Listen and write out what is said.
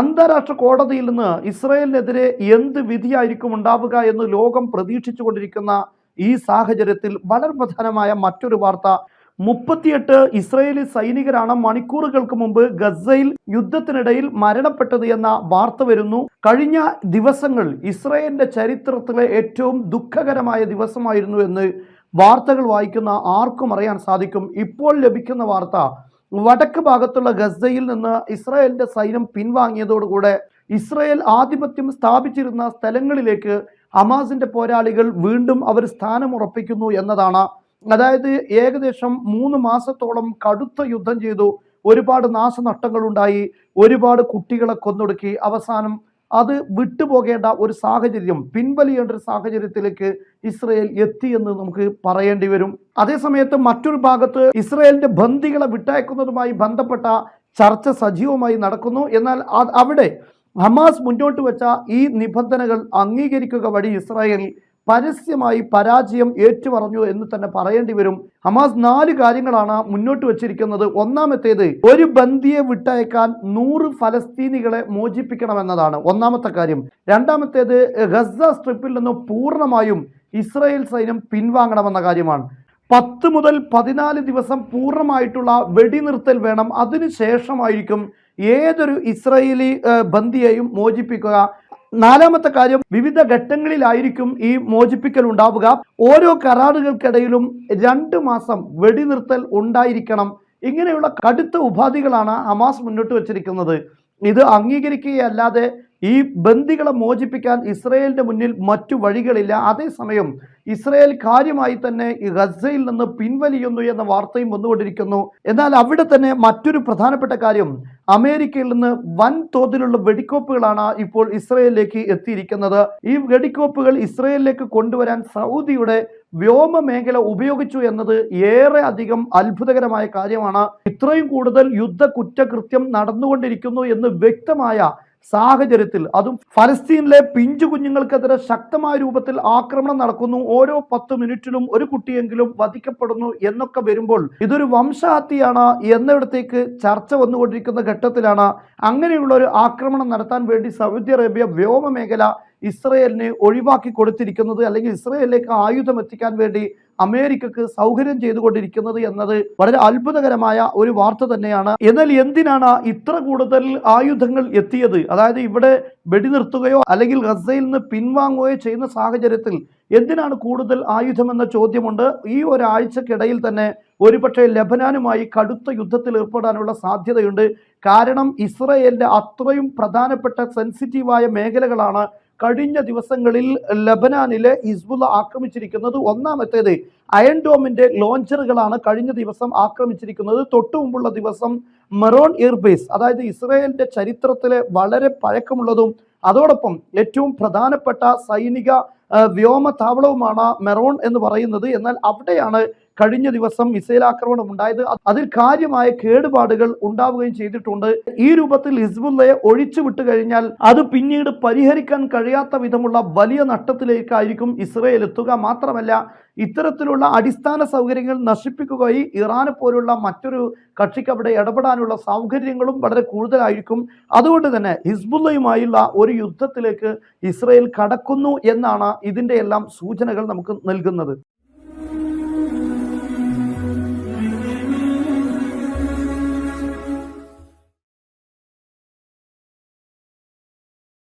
അന്താരാഷ്ട്ര കോടതിയിൽ നിന്ന് ഇസ്രയേലിനെതിരെ എന്ത് വിധിയായിരിക്കും ഉണ്ടാവുക എന്ന് ലോകം പ്രതീക്ഷിച്ചുകൊണ്ടിരിക്കുന്ന ഈ സാഹചര്യത്തിൽ വളരെ പ്രധാനമായ മറ്റൊരു വാർത്ത. മുപ്പത്തിയെട്ട് ഇസ്രയേലി സൈനികരാണ് മണിക്കൂറുകൾക്ക് മുമ്പ് ഗസയിൽ യുദ്ധത്തിനിടയിൽ മരണപ്പെട്ടത് എന്ന വാർത്ത വരുന്നു. കഴിഞ്ഞ ദിവസങ്ങൾ ഇസ്രയേലിന്റെ ചരിത്രത്തിലെ ഏറ്റവും ദുഃഖകരമായ ദിവസമായിരുന്നു എന്ന് വാർത്തകൾ വായിക്കുന്ന ആർക്കും അറിയാൻ സാധിക്കും. ഇപ്പോൾ ലഭിക്കുന്ന വാർത്ത വടക്ക് ഭാഗത്തുള്ള ഗസയിൽ നിന്ന് ഇസ്രായേലിന്റെ സൈന്യം പിൻവാങ്ങിയതോടുകൂടെ ഇസ്രായേൽ ആധിപത്യം സ്ഥാപിച്ചിരുന്ന സ്ഥലങ്ങളിലേക്ക് ഹമാസിന്റെ പോരാളികൾ വീണ്ടും അവർ സ്ഥാനമുറപ്പിക്കുന്നു എന്നതാണ്. അതായത് ഏകദേശം മൂന്ന് മാസത്തോളം കടുത്ത യുദ്ധം ചെയ്തു. ഒരുപാട് നാശനഷ്ടങ്ങൾ ഉണ്ടായി ഒരുപാട് കുട്ടികളെ കൊന്നൊടുക്കി. അവസാനം അത് വിട്ടുപോകേണ്ട ഒരു സാഹചര്യം പിൻവലിയേണ്ട ഒരു സാഹചര്യത്തിലേക്ക് ഇസ്രയേൽ എത്തി എന്ന് നമുക്ക് പറയേണ്ടി വരും. അതേസമയത്ത് മറ്റൊരു ഭാഗത്ത് ഇസ്രയേലിന്റെ ബന്ദികളെ വിട്ടയക്കുന്നതുമായി ബന്ധപ്പെട്ട ചർച്ച സജീവമായി നടക്കുന്നു. എന്നാൽ അവിടെ ഹമാസ് മുന്നോട്ട് വെച്ച ഈ നിബന്ധനകൾ അംഗീകരിക്കുക വഴി ഇസ്രായേൽ പരസ്യമായി പരാജയം ഏറ്റുപറഞ്ഞു എന്ന് തന്നെ പറയേണ്ടി വരും. ഹമാസ് നാല് കാര്യങ്ങളാണ് മുന്നോട്ട് വച്ചിരിക്കുന്നത്. ഒന്നാമത്തേത് ഒരു ബന്ദിയെ വിട്ടയക്കാൻ നൂറ് ഫലസ്തീനികളെ മോചിപ്പിക്കണമെന്നതാണ് ഒന്നാമത്തെ കാര്യം. രണ്ടാമത്തേത് ഗസ സ്ട്രിപ്പിൽ നിന്ന് പൂർണമായും ഇസ്രയേൽ സൈന്യം പിൻവാങ്ങണമെന്ന കാര്യമാണ്. പത്ത് മുതൽ പതിനാല് ദിവസം പൂർണമായിട്ടുള്ള വെടിനിർത്തൽ വേണം. അതിനുശേഷമായിരിക്കും ഏതൊരു ഇസ്രയേലി ബന്ദിയെയും മോചിപ്പിക്കുക. നാലാമത്തെ കാര്യം വിവിധ ഘട്ടങ്ങളിലായിരിക്കും ഈ മോചിപ്പിക്കൽ ഉണ്ടാവുക. ഓരോ കരാറുകൾക്കിടയിലും രണ്ട് മാസം വെടിനിർത്തൽ ഉണ്ടായിരിക്കണം. ഇങ്ങനെയുള്ള കടുത്ത ഉപാധികളാണ് ഹമാസ് മുന്നോട്ട് വച്ചിരിക്കുന്നത്. ഇത് അംഗീകരിക്കുകയല്ലാതെ ഈ ബന്ദികളെ മോചിപ്പിക്കാൻ ഇസ്രയേലിന്റെ മുന്നിൽ മറ്റു വഴികളില്ല. അതേസമയം ഇസ്രയേൽ കാര്യമായി തന്നെ ഗസയിൽ നിന്ന് പിൻവലിയുന്നു എന്ന വാർത്തയും വന്നുകൊണ്ടിരിക്കുന്നു. എന്നാൽ അവിടെ തന്നെ മറ്റൊരു പ്രധാനപ്പെട്ട കാര്യം അമേരിക്കയിൽ നിന്ന് വൻ തോതിലുള്ള വെടിക്കോപ്പുകളാണ് ഇപ്പോൾ ഇസ്രയേലിലേക്ക് എത്തിയിരിക്കുന്നത്. ഈ വെടിക്കോപ്പുകൾ ഇസ്രയേലിലേക്ക് കൊണ്ടുവരാൻ സൗദിയുടെ വ്യോമ മേഖല ഉപയോഗിച്ചു എന്നത് ഏറെ അധികം അത്ഭുതകരമായ കാര്യമാണ്. ഇത്രയും കൂടുതൽ യുദ്ധ കുറ്റകൃത്യം നടന്നുകൊണ്ടിരിക്കുന്നു എന്ന് വ്യക്തമായ സാഹചര്യത്തിൽ അതും ഫലസ്തീനിലെ പിഞ്ചു കുഞ്ഞുങ്ങൾക്കെതിരെ ശക്തമായ രൂപത്തിൽ ആക്രമണം നടക്കുന്നു. ഓരോ പത്ത് മിനിറ്റിലും ഒരു കുട്ടിയെങ്കിലും വധിക്കപ്പെടുന്നു എന്നൊക്കെ വരുമ്പോൾ ഇതൊരു വംശഹത്യയാണ് എന്നിടത്തേക്ക് ചർച്ച വന്നുകൊണ്ടിരിക്കുന്ന ഘട്ടത്തിലാണ്. അങ്ങനെയുള്ള ഒരു ആക്രമണം നടത്താൻ വേണ്ടി സൗദി അറേബ്യ വ്യോമ മേഖല ഇസ്രയേലിനെ ഒഴിവാക്കി കൊടുത്തിരിക്കുന്നത് അല്ലെങ്കിൽ ഇസ്രയേലിലേക്ക് ആയുധം എത്തിക്കാൻ വേണ്ടി അമേരിക്കക്ക് സൗകര്യം ചെയ്തുകൊണ്ടിരിക്കുന്നത് എന്നത് വളരെ അത്ഭുതകരമായ ഒരു വാർത്ത തന്നെയാണ്. എന്നാൽ എന്തിനാണ് ഇത്ര കൂടുതൽ ആയുധങ്ങൾ എത്തിയത്? അതായത് ഇവിടെ വെടിനിർത്തുകയോ അല്ലെങ്കിൽ ഗസയിൽ നിന്ന് പിൻവാങ്ങുകയോ ചെയ്യുന്ന സാഹചര്യത്തിൽ എന്തിനാണ് കൂടുതൽ ആയുധമെന്ന ചോദ്യമുണ്ട്. ഈ ഒരാഴ്ചക്കിടയിൽ തന്നെ ഒരുപക്ഷെ ലബനാനുമായി കടുത്ത യുദ്ധത്തിൽ ഏർപ്പെടാനുള്ള സാധ്യതയുണ്ട്. കാരണം ഇസ്രയേലിന്റെ അത്രയും പ്രധാനപ്പെട്ട സെൻസിറ്റീവായ മേഖലകളാണ് കഴിഞ്ഞ ദിവസങ്ങളിൽ ലബനാനിലെ ഹിസ്ബുള്ള ആക്രമിച്ചിരിക്കുന്നത് ഒന്നാമത്തേത് അയൺ ഡോമിന്റെ ലോഞ്ചറുകളാണ് കഴിഞ്ഞ ദിവസം ആക്രമിച്ചിരിക്കുന്നത്. തൊട്ടു മുമ്പുള്ള ദിവസം മെറോൺ എയർബേസ് അതായത് ഇസ്രയേലിന്റെ ചരിത്രത്തിലെ വളരെ പഴക്കമുള്ളതും അതോടൊപ്പം ഏറ്റവും പ്രധാനപ്പെട്ട സൈനിക വ്യോമ താവളവുമാണ് മെറോൺ എന്ന് പറയുന്നത്. എന്നാൽ അവിടെയാണ് കഴിഞ്ഞ ദിവസം മിസൈൽ ആക്രമണം ഉണ്ടായത് അതിൽ കാര്യമായ കേടുപാടുകൾ ഉണ്ടാവുകയും ചെയ്തിട്ടുണ്ട്. ഈ രൂപത്തിൽ ഹിസ്ബുല്ലയെ ഒഴിച്ചു വിട്ടു കഴിഞ്ഞാൽ അത് പിന്നീട് പരിഹരിക്കാൻ കഴിയാത്ത വിധമുള്ള വലിയ നഷ്ടത്തിലേക്കായിരിക്കും ഇസ്രയേൽ എത്തുക. മാത്രമല്ല ഇത്തരത്തിലുള്ള അടിസ്ഥാന സൗകര്യങ്ങൾ നശിപ്പിക്കുകയും ഇറാനെ പോലുള്ള മറ്റൊരു കക്ഷിക്ക് അവിടെ ഇടപെടാനുള്ള സൗകര്യങ്ങളും വളരെ കൂടുതലായിരിക്കും. അതുകൊണ്ട് തന്നെ ഹിസ്ബുല്ലയുമായുള്ള ഒരു യുദ്ധത്തിലേക്ക് ഇസ്രയേൽ കടക്കുന്നു എന്നാണ് ഇതിന്റെ എല്ലാം സൂചനകൾ നമുക്ക് നൽകുന്നത്.